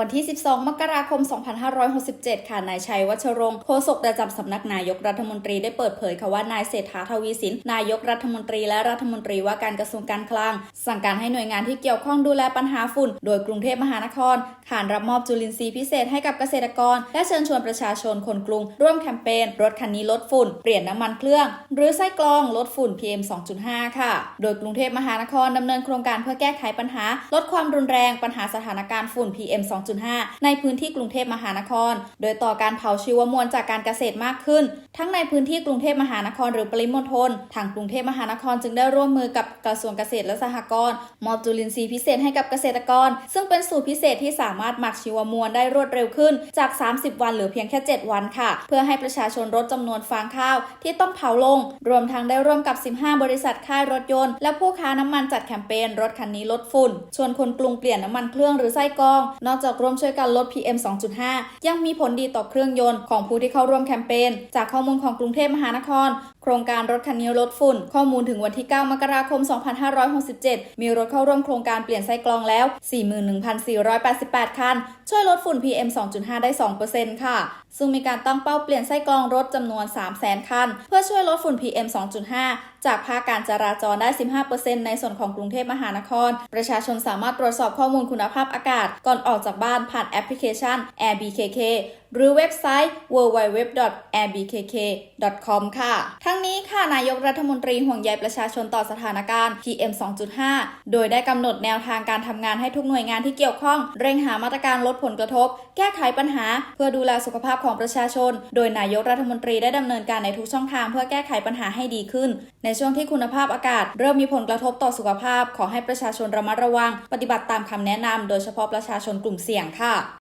วันที่ 12 มกราคม 2567 ค่ะ นายชัยวัชรงค์โฆษกประจำสำนักนายกรัฐมนตรีได้เปิดเผยค่ะว่านายเศรษฐาทวีสิน นายกรัฐมนตรีและรัฐมนตรีว่าการกระทรวงการคลัง สั่งการให้หน่วยงานที่เกี่ยวข้องดูแลปัญหาฝุ่น โดยกรุงเทพมหานครขานรับมอบจุลินทรีย์พิเศษให้กับเกษตรกร และเชิญชวนประชาชนคนกรุง ร่วมแคมเปญรถคันนี้ลดฝุ่น เปลี่ยนน้ำมันเครื่อง หรือไส้กรองลดฝุ่น PM 2.5 ค่ะ โดยกรุงเทพมหานครดำเนินโครงการเพื่อแก้ไขปัญหา ลดความรุนแรงปัญหาสถานการณ์ฝุ่น PM 2.5ในพื้นที่กรุงเทพมหานคร โดยต่อการเผาชีวมวลจากการเกษตรมากขึ้น ทั้งในพื้นที่กรุงเทพมหานครหรือปริมณฑลทางกรุงเทพมหานครจึงได้ร่วมมือกับกระทรวงเกษตรและสหกรณ์มอบจุลินทรีย์พิเศษให้กับเกษตรกร ซึ่งเป็นสูตรพิเศษที่สามารถหมักชีวมวลได้รวดเร็วขึ้นจาก 30 วันเหลือเพียงแค่ 7 วันค่ะ เพื่อให้ประชาชนลดจำนวนฟางข้าวที่ต้องเผาลง รวมทั้งได้ร่วมกับ 15 บริษัทค่ายรถยนต์ และผู้ค้าน้ำมันจัดแคมเปญรถคันนี้ลดฝุ่น ชวนคนกรุงเปลี่ยนน้ำมันเครื่องหรือไส้กรอง นอกจากกร่วมช่วยกันลด PM 2.5 ยังมีผลดีต่อเครื่องยนต์ของผู้ที่เข้าร่วมแคมเปญ จากข้อมูลของกรุงเทพมหานคร โครงการรถคันนี้ลดฝุ่น ข้อมูลถึงวันที่ 9 มกราคม 2567 มีรถเข้าร่วมโครงการเปลี่ยนไส้กรองแล้ว 41,488 คัน ช่วยลดฝุ่น PM 2.5 ได้ 2%ค่ะ ซึ่งมีการตั้งเป้าเปลี่ยนไส้กรองรถจำนวน 300,000 คัน เพื่อช่วยลดฝุ่น PM 2.5 จากภาคการจราจรได้ 15%ในส่วนของกรุงเทพมหานคร ประชาชนสามารถตรวจสอบข้อมูลคุณภาพอากาศ ก่อนออกจากบ้านผ่านแอปพลิเคชัน AirBKK หรือเว็บไซต์ www.airbkk.com ค่ะ ทั้งนี้ค่ะนายกรัฐมนตรีห่วงใยประชาชนต่อสถานการณ์ PM 2.5 โดยได้กำหนดแนวทางการทำงานให้ทุกหน่วยงานที่เกี่ยวข้อง เร่งหามาตรการลดผลกระทบ แก้ไขปัญหา เพื่อดูแลสุขภาพของประชาชน โดยนายกรัฐมนตรีได้ดำเนินการในทุกช่องทางเพื่อแก้ไขปัญหาให้ดีขึ้น ในช่วงที่คุณภาพอากาศ เริ่มมีผลกระทบต่อสุขภาพ ขอให้ประชาชนระมัดระวัง ปฏิบัติตามคำแนะนำโดยเฉพาะประชาชนกลุ่มเสี่ยงค่ะ